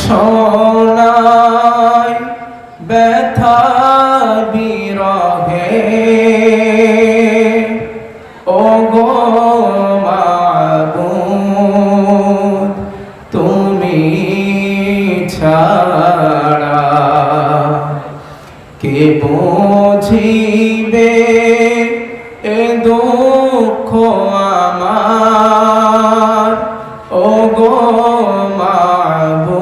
সোনায় ব্যথা বিরহে। ও গো তুমি ছাড়া কে বুঝিবে এ দুঃখ আমার? গো মাবুদ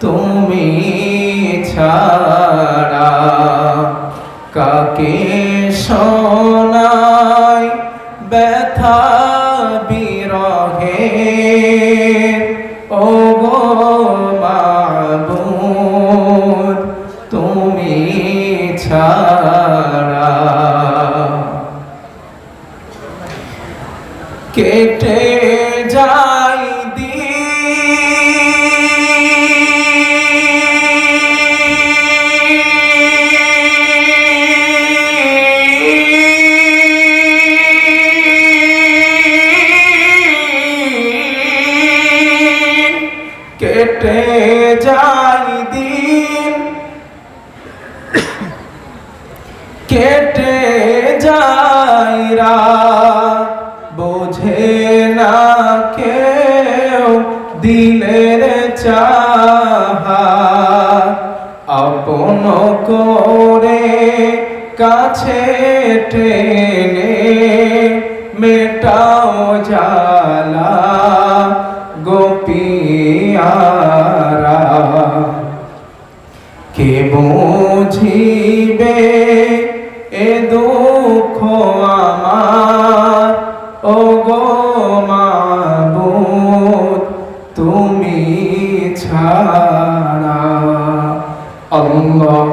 তুমি ছাড়া কাকে শোনাই ব্যথা বিরহে? ও গো মাবুদ তুমি ছাড়া কেটে যাই কেটে যাই দিন। কেটে যাই আপন করে কাছে টেনে মেটাও জালা গোপিয়ারা কে বুঝিবে এ দুঃখ ছাড়া আল্লাহ